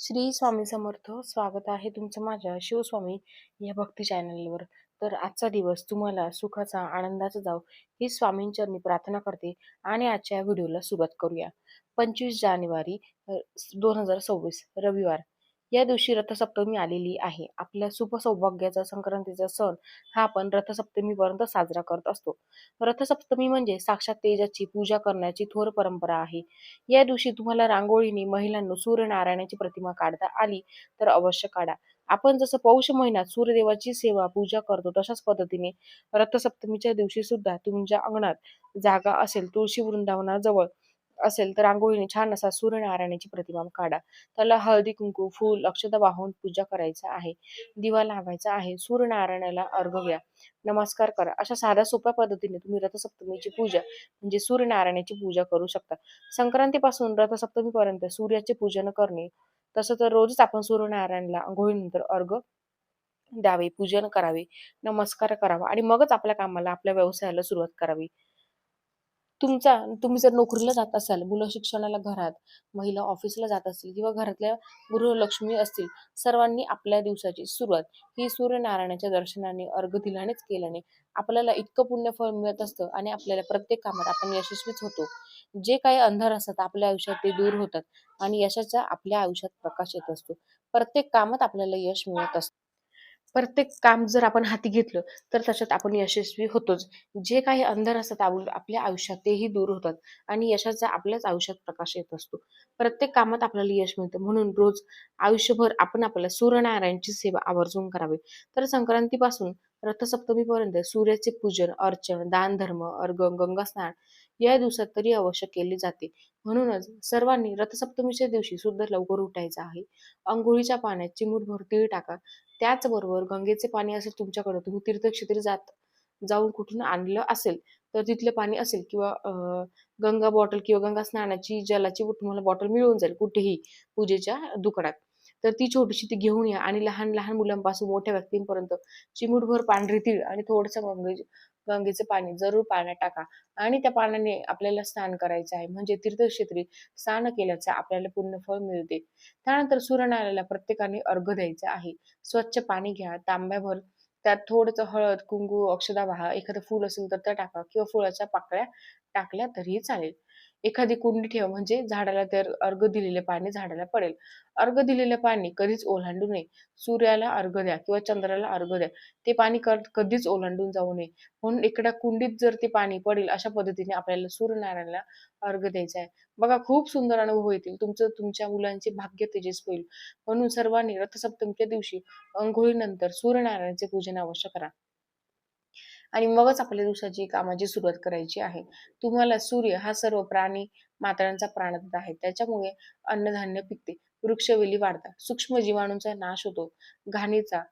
श्री स्वामी समर्थ. स्वागत आहे तुमचं माझ्या शिवस्वामी या भक्ती चॅनलवर. तर आजचा दिवस तुम्हाला सुखाचा आनंदाचा जाव ही स्वामींचरणी प्रार्थना करते आणि आजच्या व्हिडिओला सुरुवात करूया. पंचवीस जानेवारी दोन हजार सव्वीस रविवार. या दिवशी रथसप्तमी आलेली आहे. आपल्या शुभ सौभाग्याचा संक्रांतीचा सण हा आपण रथसप्तमीपर्यंत साजरा करत असतो. रथसप्तमी म्हणजे साक्षात तेजाची पूजा करण्याची थोर परंपरा आहे. या दिवशी तुम्हाला रांगोळीने महिलांना सूर्यनारायणाची प्रतिमा काढता आली तर अवश्य काढा. आपण जसं पौष महिन्यात सूर्यदेवाची सेवा पूजा करतो तशाच पद्धतीने रथसप्तमीच्या दिवशी सुद्धा तुमच्या अंगणात जागा असेल तुळशी वृंदावनाजवळ असेल तर रांगोळीने छान असा सूर्यनारायणाची प्रतिमा काढा. त्याला हळदी कुंकू फूल अक्षता वाहून पूजा करायचा आहे. दिवा लावायचा आहे. सूर्यनारायणाला अर्घ घ्या नमस्कार करा. अशा साध्या सोप्या पद्धतीने तुम्ही रथसप्तमीची पूजा म्हणजे सूर्यनारायणाची पूजा करू शकता. संक्रांतीपासून रथसप्तमीपर्यंत सूर्याचे पूजन करणे तसं तर रोजच आपण सूर्यनारायणला आंघोळीनंतर अर्घ द्यावे पूजन करावे नमस्कार करावा आणि मगच आपल्या कामाला आपल्या व्यवसायाला सुरुवात करावी. तुमचा तुम्ही जर नोकरीला जात असाल मुलं शिक्षणाला घरात महिला ऑफिसला जात असतील किंवा घरातल्या गृहलक्ष्मी असतील सर्वांनी आपल्या दिवसाची सुरुवात ही सूर्यनारायणाच्या दर्शनाने अर्घ दिल्यानेच केल्याने आपल्याला इतकं पुण्य फळ मिळत असतं आणि आपल्याला प्रत्येक कामात आपण यशस्वीच होतो. जे काही अंधार असतात आपल्या आयुष्यात ते दूर होतात आणि यशाचा आपल्या आयुष्यात प्रकाश येत असतो. प्रत्येक कामात आपल्याला यश मिळत असतं. प्रत्येक काम जर आपण हाती घेतलं तर त्याच्यात आपण यशस्वी होतोच. जे काही अंधार असतात आपल्या आयुष्यात तेही दूर होतात आणि यशाचा आपल्याच आयुष्यात प्रकाश येत असतो. प्रत्येक कामात आपल्याला यश मिळतं. म्हणून रोज आयुष्यभर आपण आपल्याला सूर्यनारायणची सेवा आवर्जून करावी. तर संक्रांतीपासून रथसप्तमीपर्यंत सूर्याचे पूजन अर्चन दान धर्म अर्घ गंगास्नान या दिवसात तरी अवश्य केले जाते. म्हणूनच सर्वांनी रथसप्तमीच्या दिवशी सुद्धा लवकर उठायचं आहे. अंघोळीच्या पाण्यात चिमूटभर तीळ टाका. त्याचबरोबर गंगेचे पाणी असेल तुमच्याकडे तुम्ही तीर्थक्षेत्री जात जाऊन कुठून आणलं असेल तर तिथलं पाणी असेल किंवा गंगा बॉटल किंवा गंगा स्नानाची जलाची तुम्हाला बॉटल मिळून जाईल कुठेही पूजेच्या दुकानात. तर ती छोटीशी ती घेऊन या आणि लहान लहान मुलांपासून मोठ्या व्यक्तींपर्यंत चिमूटभर पांढरी तीळ आणि थोडस गंगे गंगेचं पाणी जरूर पाण्यात टाका. आणि त्या पाण्याने आपल्याला स्नान करायचं आहे. म्हणजे तीर्थक्षेत्री स्नान केल्याचं आपल्याला पुण्य फळ मिळते. त्यानंतर सूर्यनारायणाला प्रत्येकाने अर्घ द्यायचं आहे. स्वच्छ पाणी घ्या. तांब्याभर त्यात थोडंसं हळद कुंकू अक्षदा वाहा एखादं फुल असेल तर त्या टाका. किंवा फुलाच्या पाकळ्या टाकल्या तरीही चालेल. एखादी कुंडी ठेवा म्हणजे झाडाला तर अर्घ दिलेले पाणी झाडाला पडेल. अर्घ दिलेले पाणी कधीच ओलांडू नये. सूर्याला अर्घ द्या किंवा चंद्राला अर्घ द्या. ते पाणी कधीच ओलांडून जाऊ नये. म्हणून एखाद्या कुंडीत जर ते पाणी पडेल अशा पद्धतीने आपल्याला सूर्यनारायणाला अर्घ द्यायचा आहे. बघा खूप सुंदर अनुभव येतील. तुमचं तुमच्या मुलांचे भाग्य तेजस होईल. म्हणून सर्वांनी रथसप्तमीच्या दिवशी अंघोळीनंतर सूर्यनारायणाचे पूजन अवश्य करा. आणि मगच आपल्या दिवसाची कामाची सुरुवात करायची आहे. तुम्हाला सूर्य हा सर्व प्राणी मात्रांचा प्राणदाता आहे. त्याच्यामुळे अन्नधान्य पिकते. वृक्षवेली वाढतात. सूक्ष्म जीवाणूंचा नाश होतो. घाणीचा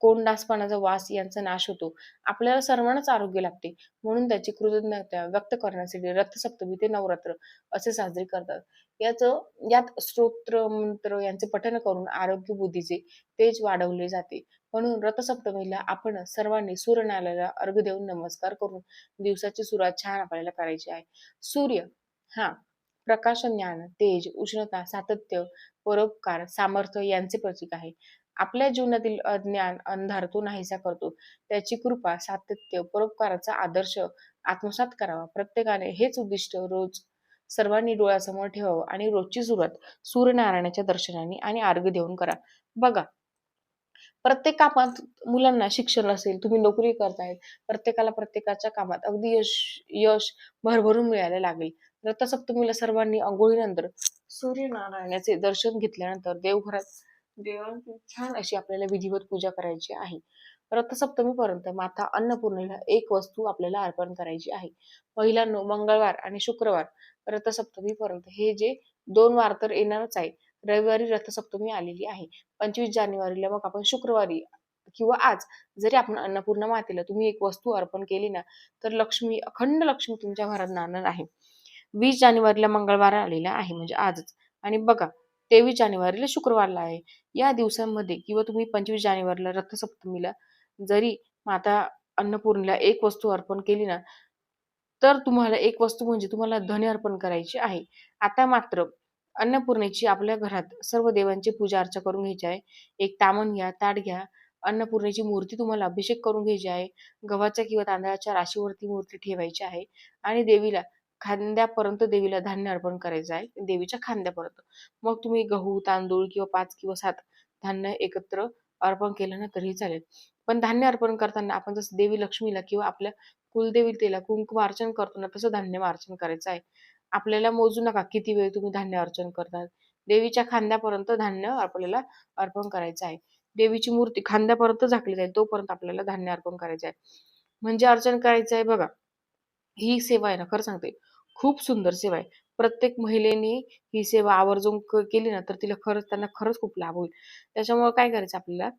कोंडासपणाचा वास यांचा नाश होतो. आपल्याला सर्वांनाच आरोग्य लागते. म्हणून त्याची कृतज्ञता व्यक्त करण्यासाठी रथसप्तमी ते नवरात्र असे साजरे करतात. याच यात स्तोत्र मंत्र यांचे पठन करून आरोग्य बुद्धीचे तेज वाढवले जाते. म्हणून रथसप्तमीला आपण सर्वांनी सूर्यनारायणाला अर्घ देऊन नमस्कार करून दिवसाची सुरुवात छान आपल्याला करायची आहे. सूर्य हा प्रकाश ज्ञान तेज उष्णता सातत्य परोपकार सामर्थ्य यांचे प्रतीक आहे. आपल्या जीवनातील अज्ञान अंधार तो नाहीसा करतो. त्याची कृपा सातत्य परोपकाराचा आदर्श आत्मसात करावा. प्रत्येकाने हेच उद्दिष्ट रोज सर्वांनी डोळ्यासमोर ठेवावं आणि रोजची सुरुवात सूर्यनारायणाच्या दर्शनाने आणि अर्घ्य देऊन करा. बघा प्रत्येक कामात मुलांना शिक्षण असेल तुम्ही नोकरी करताय प्रत्येकाला प्रत्येकाच्या कामात अगदी यश यश भरभरून मिळायला लागेल. रथसप्तमीला सर्वांनी आंघोळीनंतर सूर्यनारायणाचे दर्शन घेतल्यानंतर देवघरात देवांची छान अशी आपल्याला विधिवत पूजा करायची आहे. रथसप्तमीपर्यंत माता अन्नपूर्णेला एक वस्तू आपल्याला अर्पण करायची आहे. महिलांनो मंगळवार आणि शुक्रवार रथसप्तमीपर्यंत हे जे दोन वार तर येणारच आहे रविवारी रथसप्तमी आलेली आहे. पंचवीस जानेवारीला मग आपण शुक्रवारी किंवा आज जरी आपण अन्नपूर्णा मातेला तुम्ही एक वस्तू अर्पण केली ना तर लक्ष्मी अखंड लक्ष्मी तुमच्या घरात नाणार आहे. वीस जानेवारीला मंगळवार आलेला आहे म्हणजे आजच. आणि बघा तेवीस जानेवारीला शुक्रवारला आहे. या दिवसांमध्ये किंवा तुम्ही पंचवीस जानेवारीला रथसप्तमीला जरी माता अन्नपूर्णेला एक वस्तू अर्पण केली ना तर तुम्हाला एक वस्तू म्हणजे तुम्हाला धन अर्पण करायची आहे. आता मात्र अन्नपूर्णेची आपल्या घरात सर्व देवांची पूजा अर्चा करून घ्यायची आहे. एक तामण घ्या ताट घ्या. अन्नपूर्णेची मूर्ती तुम्हाला अभिषेक करून घ्यायची आहे. गव्हाच्या किंवा तांदळाच्या राशीवरती मूर्ती ठेवायची आहे आणि देवीला खांद्यापर्यंत देवीला धान्य अर्पण करायचं आहे देवीच्या खांद्यापर्यंत. मग तुम्ही गहू तांदूळ किंवा पाच किंवा सात धान्य एकत्र अर्पण केलं ना तरीही चालेल. पण धान्य अर्पण करताना आपण जसं देवी लक्ष्मीला किंवा आपल्या कुलदेवीतेला कुंकुम अर्चन करतो ना तसं धान्य अर्चन करायचं आहे. आपल्याला मोजू नका किती वेळ तुम्ही धान्य अर्चन करतात. देवीच्या खांद्यापर्यंत धान्य आपल्याला अर्पण करायचं आहे. देवीची मूर्ती खांद्यापर्यंत झाकली जाईल तोपर्यंत आपल्याला धान्य अर्पण करायचं आहे. म्हणजे अर्चन करायचं आहे बघा. ही सेवा आहे ना खरं सांगते. खूप सुंदर सेवा आहे. प्रत्येक महिलेने ही सेवा आवर्जून केली ना तर तिला खरंच त्यांना खरंच खूप लाभ होईल. त्याच्यामुळे काय करायचं आपल्याला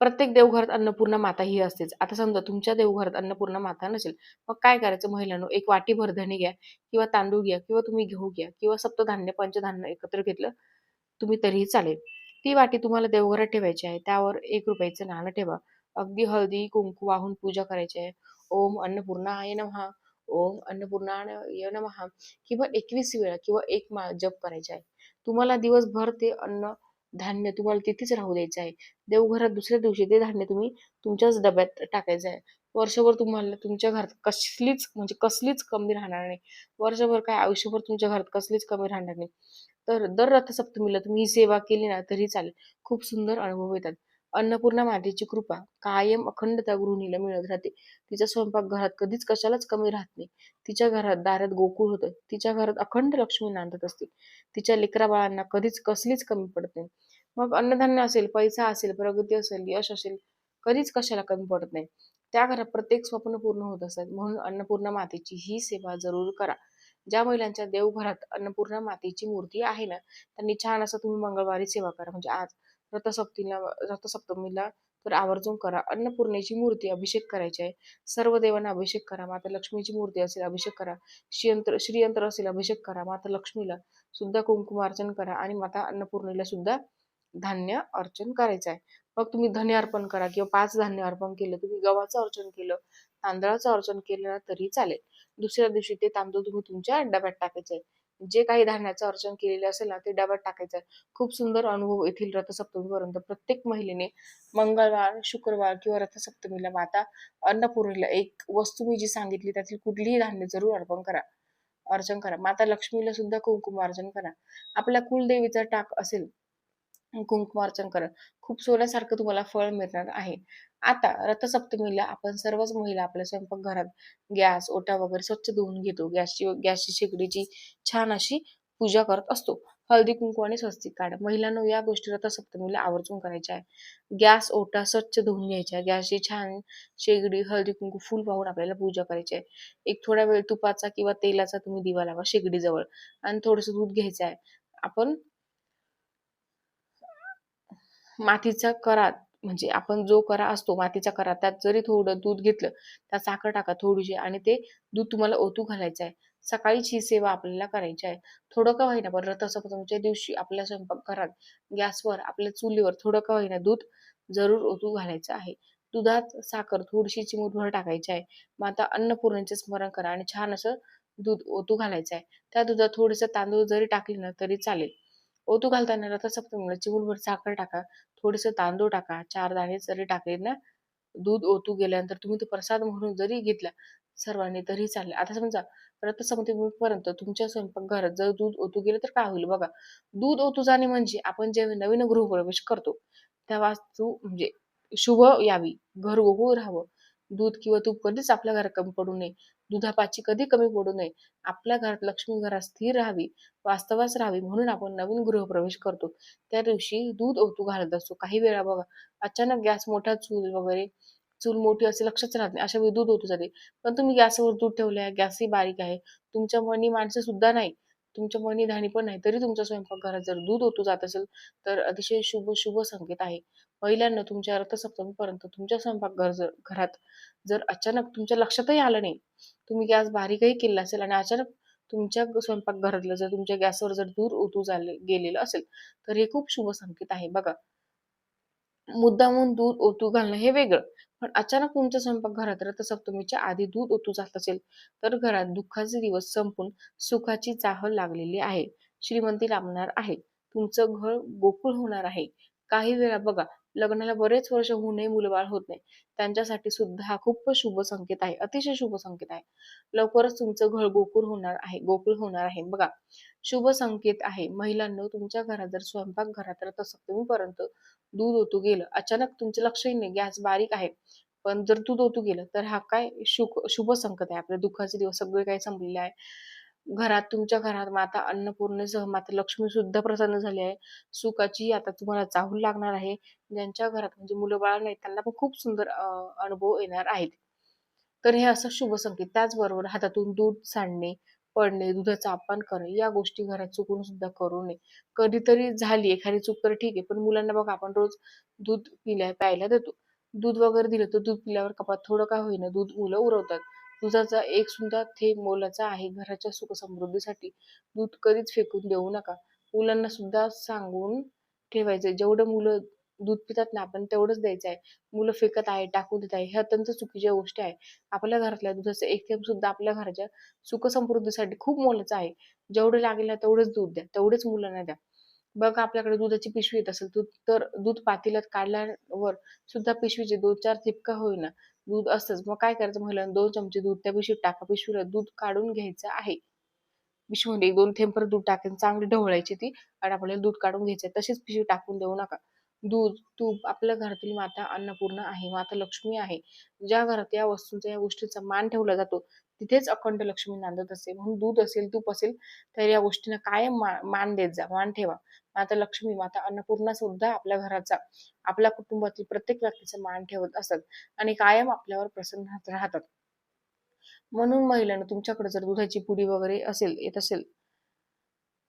प्रत्येक देवघरात अन्नपूर्णा माता ही असतेच. आता समजा तुमच्या देवघरात अन्नपूर्णा माता नसेल मग काय करायचं महिलांनो? एक वाटी भरधणी घ्या किंवा तांदूळ घ्या किंवा तुम्ही घेऊ घ्या किंवा सप्तधान्य पंचधान्य एकत्र घेतलं तुम्ही तरीही चालेल. ती वाटी तुम्हाला देवघरात ठेवायची आहे. त्यावर एक रुपयाचं नाणं ठेवा. अगदी हळदी कुंकू वाहून पूजा करायची आहे. ओम अन्नपूर्णा आय नमहा. ओम अन्नपूर्णा य नमहा. किंवा एकवीस वेळा किंवा एक मा जप करायचे आहे. तुम्हाला दिवसभर ते अन्न धान्य तुम्हाला तिथेच राहू द्यायचं आहे. देवघरात दुसऱ्या दिवशी ते धान्य तुम्ही तुमच्याच डब्यात टाकायचं आहे. वर्षभर तुम्हाला तुमच्या घरात कसलीच म्हणजे कसलीच कमी राहणार नाही. वर्षभर काय आयुष्यभर तुमच्या घरात कसलीच कमी राहणार नाही. तर दर रथसप्तमीला तुम्ही ही सेवा केली ना तरी चालेल. खूप सुंदर अनुभव येतात. अन्नपूर्णा मातेची कृपा कायम अखंड त्या गृहिणीला मिळत राहते. तिचा स्वयंपाक घरात कधीच कशालाच कमी राहत नाही. तिच्या घरात दारात गोकुळ होतं. तिच्या घरात अखंड लक्ष्मी नांदत असते. तिच्या लेकरा बाळांना कधीच कसलीच कमी पडत नाही. मग अन्नधान्य असेल पैसा असेल प्रगती असेल यश असेल कधीच कशाला कमी पडत नाही. त्या घरात प्रत्येक स्वप्न पूर्ण होत असतात म्हणून अन्नपूर्णा मातेची ही सेवा जरूर करा. ज्या महिलांच्या देवघरात अन्नपूर्णा मातेची मूर्ती आहे ना त्यांनी छान असं तुम्ही मंगळवारी सेवा करा. म्हणजे आज रथसप्तीला रथसप्तमीला तर आवर्जून करा. अन्नपूर्णेची मूर्ती अभिषेक करायची आहे. सर्व देवांना अभिषेक करा. माता लक्ष्मीची मूर्ती असेल अभिषेक करा. श्रीयंत्र श्रीयंत्र असेल अभिषेक करा. माता लक्ष्मीला सुद्धा कुंकुमार्चन करा आणि माता अन्नपूर्णेला सुद्धा धान्य अर्चन करायचं आहे. मग तुम्ही धन्य अर्पण करा किंवा पाच धान्य अर्पण केलं तुम्ही गव्हाचं अर्चन केलं तांदळाचं अर्चन केलं तरी चालेल. दुसऱ्या दिवशी ते तांदूळ तुम्ही तुमच्या डब्यात टाकायचे आहे. जे काही धान्याचं अर्चन केलेलं असेल ना ते डब्यात टाकायचं. खूप सुंदर अनुभव येथील रथसप्तमीपर्यंत प्रत्येक महिलेने मंगळवार शुक्रवार किंवा रथसप्तमीला माता अन्नपूर्णीला एक वस्तू मी जी सांगितली त्यातील कुठलीही धान्य जरूर अर्पण करा. अर्चन करा. माता लक्ष्मीला सुद्धा कुंकुम अर्चन करा. आपल्या कुलदेवीचा टाक असेल कुंकुमार्चन करा खूप सोन्यासारखं तुम्हाला फळ मिळणार आहे. आता रथसप्तमीला आपण सर्वच महिला आपल्या स्वयंपाकघरात गॅस ओटा वगैरे स्वच्छ धुवून घेतो. गॅसची गॅसची शेगडीची छान अशी पूजा करत असतो. हळदी कुंकू आणि स्वस्तिक काढ महिलांना या गोष्टी रथसप्तमीला आवर्जून करायच्या आहे गॅस ओटा स्वच्छ धुवून घ्यायच्या. गॅसची छान शेगडी हळदी कुंकू फुल पाहून आपल्याला पूजा करायची आहे. एक थोडा वेळ तुपाचा किंवा तेलाचा तुम्ही दिवा लावा शेगडीजवळ. आणि थोडस दूध घ्यायचं आहे. आपण मातीचा करात म्हणजे आपण जो करा असतो मातीचा करा त्यात जरी थोडं दूध घेतलं त्यात साखर टाका थोडीशी आणि ते दूध तुम्हाला ओतू घालायचं आहे. सकाळीच ही सेवा आपल्याला करायची आहे. थोडं का होईना पण रथसप्तमीच्या दिवशी आपल्या स्वयंपाक घरात गॅसवर आपल्या चुलीवर थोडं का होईना दूध जरूर ओतू घालायचं आहे. दुधात साखर थोडीशी चिमूटभर टाकायची आहे. मग आता अन्नपूर्णेचे स्मरण करा आणि छान असं दूध ओतू घालायचं आहे. त्या दुधात थोडंसं तांदूळ जरी टाकले ना तरी चालेल. ओतू घालताना रथसप्तमीला चिमूटभर साखर टाका थोडेसे तांदूळ टाका चार दाणे जरी टाकले ना दूध ओतू गेल्यानंतर तुम्ही तो प्रसाद म्हणून जरी घेतला सर्वांनी तरी चालले. आता समजा रथसप्तमीपर्यंत तुमच्या स्वयंपाकघरात जर दूध ओतू गेलं तर काय होईल बघा दूध ओतू जाणे म्हणजे आपण जेव्हा नवीन गृहप्रवेश करतो तेव्हा तू म्हणजे शुभ यावी घर गोकुळ राहावं. दूध किंवा तूप कधीच आपल्या घरात कमी पडू नये. दुधापाची कधी कमी पडू नये. आपल्या घरात लक्ष्मी घरात स्थिर राहावी वास्तवास राहावी म्हणून आपण नवीन गृहप्रवेश करतो. त्या दिवशी दूध ओतू घालत असतो. काही वेळा बघा अचानक गॅस मोठा चूल वगैरे चूल मोठी असे लक्षच राहत नाही. अशा वेळी दूध ओतू जाते. पण तुम्ही गॅसवर दूध ठेवले गॅसही बारीक आहे. तुमच्या मनी माणसं सुद्धा नाही. तुमच्या मनी धाणी पण नाही तरी तुमच्या स्वयंपाकघरात जर दूध ओतू जात असेल तर अतिशय शुभ शुभ संकेत आहे. पहिल्यांदा तुमच्या रथसप्तमीपर्यंत तुमच्या स्वयंपाकघर जर घरात जर अचानक तुमच्या लक्षातही आलं नाही तुम्ही गॅस बारीकही केला असेल आणि अचानक तुमच्या स्वयंपाकघरातलं जर तुमच्या गॅसवर जर दूर ओतू झाले गेलेलं असेल तर हे खूप शुभ संकेत आहे. बघा मुद्दामून दूध ओतू घालणं हे वेगळं. पण अचानक तुमच्या स्वयंपाकघरात रथसप्तमीच्या आधी दूध ओतू जात असेल तर घरात दुःखाचे दिवस संपून सुखाची चाहल लागलेली आहे. श्रीमंती लाभणार आहे. तुमचं घर गोकुळ होणार आहे. काही वेळा बघा लग्नाला बरेच वर्ष होऊनही मुलबाळ होत नाही. त्यांच्यासाठी सुद्धा हा खूप शुभ संकेत आहे. अतिशय शुभ संकेत आहे. लवकरच तुमचं घर गोकुळ होणार आहे. गोकुळ होणार आहे. बघा शुभ संकेत आहे. महिलांना तुमच्या घरात जर स्वयंपाक घरात रथसप्तमीपर्यंत दूध ओतू गेलं अचानक तुमचं लक्षही नाही. गॅस बारीक आहे. पण जर दूध ओतू गेलं तर हा काय शुभ शुभ संकेत आहे. आपल्या दुःखाचे दिवस सगळे काही संपलेले आहे. घरात तुमच्या घरात माता अन्नपूर्णेसह माता लक्ष्मी सुद्धा प्रसन्न झाली आहे. सुखाची आता तुम्हाला चाहूल लागणार आहे. ज्यांच्या घरात म्हणजे मुलं बाळ नाही त्यांना पण खूप सुंदर अनुभव येणार आहेत. तर हे असं शुभ संकेत. त्याचबरोबर हातातून दूध सांडणे पडणे दुधाचा अपमान करणे या गोष्टी घरात चुकून सुद्धा करू नये. कधीतरी झाली एखादी चूक तर ठीक आहे पण मुलांना बघा आपण रोज दूध पिल्या प्यायला देतो. दूध वगैरे दिलं तर दूध पिल्यावर कपात थोडं का होईना दूध मुलं उरवतात. दुधाचा एक सुद्धा थेंब मोलाचा आहे. घराच्या सुख समृद्धीसाठी दूध कधीच फेकून देऊ नका. मुलांना सुद्धा सांगून ठेवायचं जेवढं मुलं दूध पितात ना आपण तेवढंच द्यायचं आहे मुलं फेकत आहे टाकून देत आहे. हे अत्यंत चुकीच्या गोष्टी आहे. आपल्या घरातल्या दुधाचं एक थेंब सुद्धा आपल्या घराच्या सुख समृद्धीसाठी खूप मोलाचं आहे. जेवढं लागेल ना तेवढंच दूध द्या. तेवढेच मुलांना द्या. बघ आपल्याकडे दुधाची पिशवी येत असेल दूध तर दूध पातेल्यात काढल्यावर सुद्धा पिशवीचे दोन चार ठिपका होईना. दूध असतंच. मग काय करायचं महिलांना? दोन चमचे दूध त्या पिशवीत टाका पिशवीला दूध काढून घ्यायचं आहे. पिशवीमध्ये एक दोन थेंबर दूध टाकून चांगली ढवळायची ती आणि आपल्याला दूध काढून घ्यायचं तशीच पिशवी टाकून देऊ नका. दूध तूप आपल्या घरातील माता अन्नपूर्ण आहे. माता लक्ष्मी आहे. ज्या घरात या वस्तूंचा या गोष्टींचा मान ठेवला जातो तिथेच अखंड लक्ष्मी नांदत असते म्हणून दूध असेल तूप असेल तर या गोष्टींना कायम मान देत जा. मान ठेवा. माता लक्ष्मी माता अन्नपूर्णा सुद्धा आपल्या घराचा आपल्या कुटुंबातील प्रत्येक व्यक्तीचा मान ठेवत असतात आणि कायम आपल्यावर प्रसन्न राहतात. म्हणून महिलांना तुमच्याकडे जर दुधाची पुडी वगैरे असेल येत असेल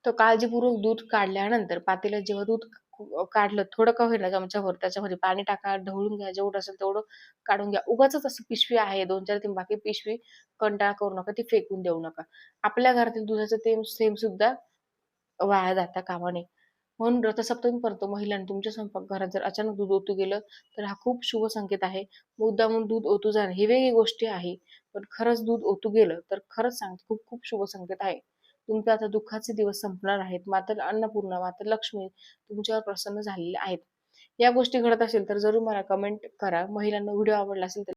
तर काळजीपूर्वक दूध काढल्यानंतर पातेल्यात जेव्हा दूध काढलं थोडं का होईना चमच्यावर त्याच्यामध्ये पाणी टाका ढवळून घ्या जेवढं असेल तेवढं काढून घ्या. उगाच असं पिशवी आहे दोन चार तीन बाकी पिशवी कंटाळा करू नका ती फेकून देऊ नका. आपल्या घरातील दुधाचं सेम थेंब सुद्धा वाया जाता कामा नये. म्हणून रथसप्तमीपर्यंत महिलांनी तुमच्या स्वयंपाकघरात जर अचानक दूध ओतू गेलं तर हा खूप शुभ संकेत आहे. मुद्दामून दूध ओतू जाणं ही वेगळी गोष्टी आहे पण खरंच दूध ओतू गेलं तर खरंच सांगते खूप खूप शुभ संकेत आहे. तुमचे आता दुःखाचे दिवस संपणार आहेत. मात्र अन्नपूर्णा मात्र लक्ष्मी तुमच्यावर प्रसन्न झालेले आहेत. या गोष्टी घडत असेल तर जरूर मला कमेंट करा. महिलांना व्हिडिओ आवडला असेल तर